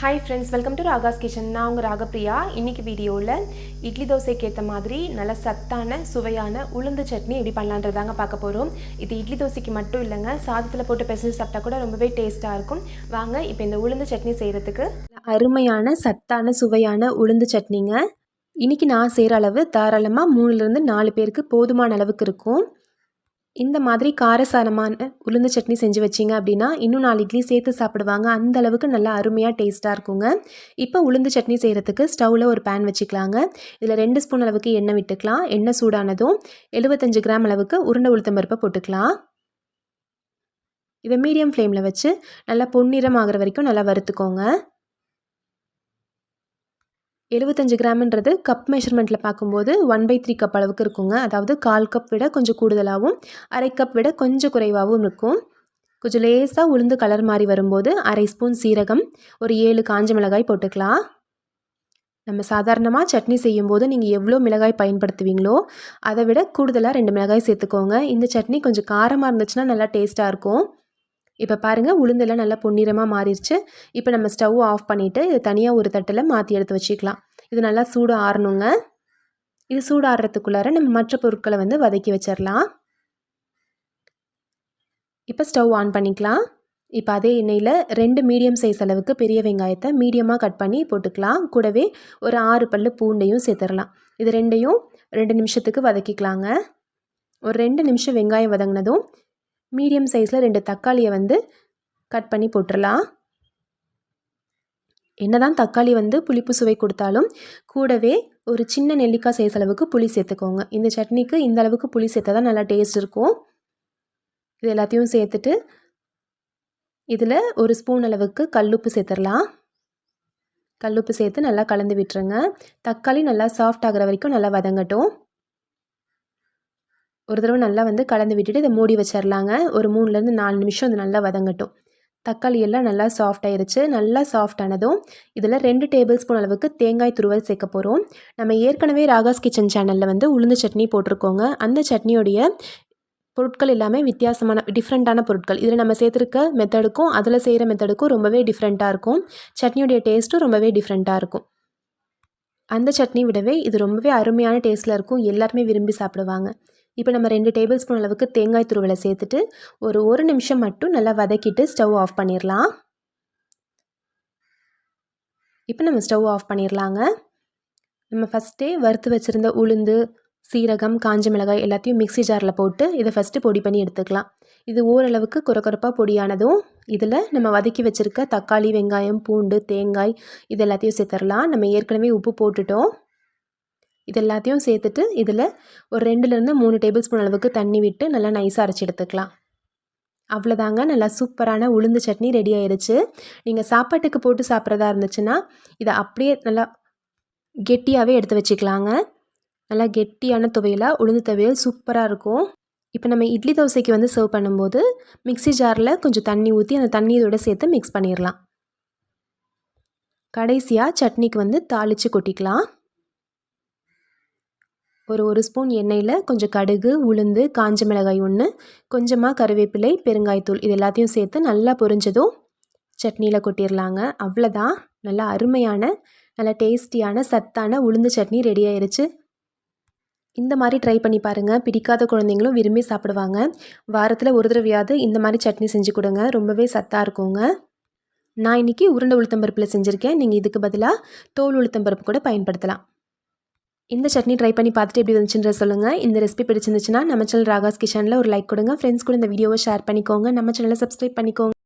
Hi friends welcome to Raga's kitchen நான் உங்கள் ராகப்பிரியா. இன்றைக்கி வீடியோவில் இட்லி தோசைக்கு ஏற்ற மாதிரி நல்ல சத்தான சுவையான உளுந்து சட்னி எப்படி பண்ணலான்றதாங்க பார்க்க போகிறோம் இது இட்லி தோசைக்கு மட்டும் இல்லைங்க சாதத்தில் போட்டு பிசைஞ்சு சாப்பிட்டா கூட ரொம்பவே டேஸ்ட்டாக இருக்கும். வாங்க இப்போ இந்த உளுந்து சட்னி செய்கிறதுக்கு அருமையான சத்தான சுவையான உளுந்து சட்னிங்க. இன்றைக்கி நான் செய்கிற அளவு தாராளமாக மூணுலேருந்து நாலு பேருக்கு போதுமான அளவுக்கு இருக்கும். இந்த மாதிரி காரசாரமான உளுந்து சட்னி செஞ்சு வச்சிங்க அப்படின்னா இன்னும் நாலு இட்லி சேர்த்து சாப்பிடுவாங்க. அந்த அளவுக்கு நல்லா அருமையாக டேஸ்ட்டாக இருக்குங்க. இப்போ உளுந்து சட்னி செய்கிறதுக்கு ஸ்டவ்வில் ஒரு பேன் வச்சுக்கலாங்க. இதில் ரெண்டு ஸ்பூன் அளவுக்கு எண்ணெய் விட்டுக்கலாம். எண்ணெய் சூடானதும் எழுபத்தஞ்சு கிராம் அளவுக்கு உருண்டை உளுத்தம் பருப்பை போட்டுக்கலாம். இதை மீடியம் ஃப்ளேமில் வச்சு நல்லா பொன்னிறம் ஆகிற வரைக்கும் நல்லா வறுத்துக்கோங்க. எழுபத்தஞ்சு கிராம்ன்றது கப் மெஷர்மெண்ட்டில் பார்க்கும்போது ஒன் பை த்ரீ கப் அளவுக்கு இருக்குங்க. அதாவது கால் கப் விட கொஞ்சம் கூடுதலாகவும் அரை கப் விட கொஞ்சம் குறைவாகவும் இருக்கும். கொஞ்சம் லேசாக உளுந்து கலர் மாதிரி வரும்போது அரை ஸ்பூன் சீரகம் ஒரு ஏழு காஞ்ச மிளகாய் போட்டுக்கலாம். நம்ம சாதாரணமாக சட்னி செய்யும்போது நீங்கள் எவ்வளோ மிளகாய் பயன்படுத்துவீங்களோ அதை விட கூடுதலாக ரெண்டு மிளகாய் சேர்த்துக்கோங்க. இந்த சட்னி கொஞ்சம் காரமாக இருந்துச்சுன்னா நல்லா டேஸ்ட்டாக இருக்கும். இப்போ பாருங்கள் உளுந்தெல்லாம் நல்லா பொன்னிறமாக மாறிடுச்சு இப்போ நம்ம ஸ்டவ் ஆஃப் பண்ணிவிட்டு இது தனியாக ஒரு தட்டில் மாற்றி எடுத்து வச்சுக்கலாம். இது நல்லா சூடு ஆறணுங்க. இது சூடு ஆடுறதுக்குள்ளார நம்ம மற்ற பொருட்களை வந்து வதக்கி வச்சிடலாம் இப்போ ஸ்டவ் ஆன் பண்ணிக்கலாம். இப்போ அதே எண்ணெயில் ரெண்டு மீடியம் சைஸ் அளவுக்கு பெரிய வெங்காயத்தை மீடியமாக கட் பண்ணி போட்டுக்கலாம். கூடவே ஒரு ஆறு பல் பூண்டையும் சேர்த்துடலாம் இது ரெண்டையும் ரெண்டு நிமிஷத்துக்கு வதக்கிக்கலாங்க. ஒரு ரெண்டு நிமிஷம் வெங்காயம் வதங்கினதும் மீடியம் சைஸில் ரெண்டு தக்காளியை வந்து கட் பண்ணி போட்டுடலாம் என்னதான் தக்காளி வந்து புளிப்பு சுவை கொடுத்தாலும் கூடவே ஒரு சின்ன நெல்லிக்காய் சைஸ் அளவுக்கு புளி சேர்த்துக்கோங்க. இந்த சட்னிக்கு இந்த அளவுக்கு புளி சேர்த்தா தான் நல்லா டேஸ்ட் இருக்கும். இது எல்லாத்தையும் சேர்த்துட்டு இதில் ஒரு ஸ்பூன் அளவுக்கு கல்லுப்பு சேர்த்துடலாம் கல்லுப்பு சேர்த்து நல்லா கலந்து விட்டுருங்க. தக்காளி நல்லா சாஃப்ட் ஆகிற வரைக்கும் நல்லா வதங்கட்டும். ஒரு தடவை நல்லா வந்து கலந்து விட்டுட்டு இதை மூடி வச்சிடலாங்க ஒரு மூணுலேருந்து நாலு நிமிஷம் இது நல்லா வதங்கட்டும். தக்காளி எல்லாம் நல்லா சாஃப்ட் ஆயிருச்சு. நல்லா சாஃப்ட் ஆனதும் இதில் ரெண்டு டேபிள் ஸ்பூன் அளவுக்கு தேங்காய் துருவல் சேர்க்க போகிறோம் நம்ம ஏற்கனவே ராகாஸ் கிச்சன் சேனலில் வந்து உளுந்து சட்னி போட்டிருக்கோங்க. அந்த சட்னியோடைய பொருட்கள் எல்லாமே வித்தியாசமான டிஃப்ரெண்ட்டான பொருட்கள். இதில் நம்ம சேர்த்துருக்க மெத்தடுக்கும் அதில் செய்கிற மெத்தடுக்கும் ரொம்பவே டிஃப்ரெண்ட்டாக இருக்கும். சட்னியோடைய டேஸ்ட்டும் ரொம்பவே டிஃப்ரெண்ட்டாக இருக்கும். அந்த சட்னி விடவே இது ரொம்பவே அருமையான டேஸ்ட்டில் இருக்கும். எல்லாருமே விரும்பி சாப்பிடுவாங்க. இப்போ நம்ம ரெண்டு டேபிள் ஸ்பூன் அளவுக்கு தேங்காய் துருவலை சேர்த்துட்டு ஒரு ஒரு நிமிஷம் மட்டும் நல்லா வதக்கிட்டு ஸ்டவ் ஆஃப் பண்ணிடலாம் இப்போ நம்ம ஸ்டவ் ஆஃப் பண்ணிடலாங்க நம்ம ஃபஸ்ட்டே வறுத்து வச்சுருந்த உளுந்து சீரகம் காஞ்ச மிளகாய் எல்லாத்தையும் மிக்சி ஜாரில் போட்டு இதை ஃபஸ்ட்டு பொடி பண்ணி எடுத்துக்கலாம். இது ஓரளவுக்கு குறக்குறப்பாக பொடியானதும் இதில் நம்ம வதக்கி வச்சுருக்க தக்காளி வெங்காயம் பூண்டு தேங்காய் இது எல்லாத்தையும் சேர்த்துடலாம் நம்ம ஏற்கனவே உப்பு போட்டுட்டோம். இது எல்லாத்தையும் சேர்த்துட்டு இதில் ஒரு ரெண்டுலேருந்து மூணு டேபிள் ஸ்பூன் அளவுக்கு தண்ணி விட்டு நல்லா நைஸாக அரைச்சி எடுத்துக்கலாம். அவ்வளோதாங்க. நல்லா சூப்பரான உளுந்து சட்னி ரெடி ஆயிடுச்சு. நீங்கள் சாப்பாட்டுக்கு போட்டு சாப்பிட்றதா இருந்துச்சுன்னா இதை அப்படியே நல்லா கெட்டியாகவே எடுத்து வச்சுக்கலாங்க. நல்லா கெட்டியான துவையலாக உளுந்து துவையல் சூப்பராக இருக்கும். இப்போ நம்ம இட்லி தோசைக்கு வந்து சர்வ் பண்ணும்போது மிக்சி ஜாரில் கொஞ்சம் தண்ணி ஊற்றி அந்த தண்ணி இதோட சேர்த்து மிக்ஸ் பண்ணிடலாம். கடைசியாக சட்னிக்கு வந்து தாளித்து கொட்டிக்கலாம். ஒரு ஒரு ஸ்பூன் எண்ணெயில் கொஞ்சம் கடுகு உளுந்து காஞ்ச மிளகாய் ஒன்று கொஞ்சமாக கருவேப்பிலை பெருங்காய்த்தூள் இது எல்லாத்தையும் சேர்த்து நல்லா பொரிஞ்சதும் சட்னியில் கொட்டிடலாங்க அவ்வளோதான் நல்லா அருமையான நல்லா டேஸ்டியான சத்தான உளுந்து சட்னி ரெடி ஆயிடுச்சு இந்த மாதிரி ட்ரை பண்ணி பாருங்கள் பிடிக்காத குழந்தைங்களும் விரும்பி சாப்பிடுவாங்க. வாரத்தில் ஒரு தடவையாவது இந்த மாதிரி சட்னி செஞ்சு கொடுங்க. ரொம்பவே சத்தாக இருக்குங்க. நான் இன்றைக்கி உருண்டை உளுத்தம்பருப்பில் செஞ்சுருக்கேன். நீங்கள் இதுக்கு பதிலாக தோல் உளுத்தம்பருப்பு கூட பயன்படுத்தலாம். இந்த சட்னி ட்ரை பண்ணி பார்த்துட்டு எப்படி இருந்துச்சுன்ற சொல்லுங்கள் இந்த ரெசிபி பிடிச்சிருந்துச்சுன்னா நம்ம சேனல் ராகாஸ் கிஷனில் ஒரு லைக் கொடுங்க. ஃப்ரெண்ட்ஸ் கூட இந்த வீடியோவை ஷேர் பண்ணிக்கோங்க. நம்ம சேனலை சப்ஸ்கிரைப் பண்ணிக்கோங்க.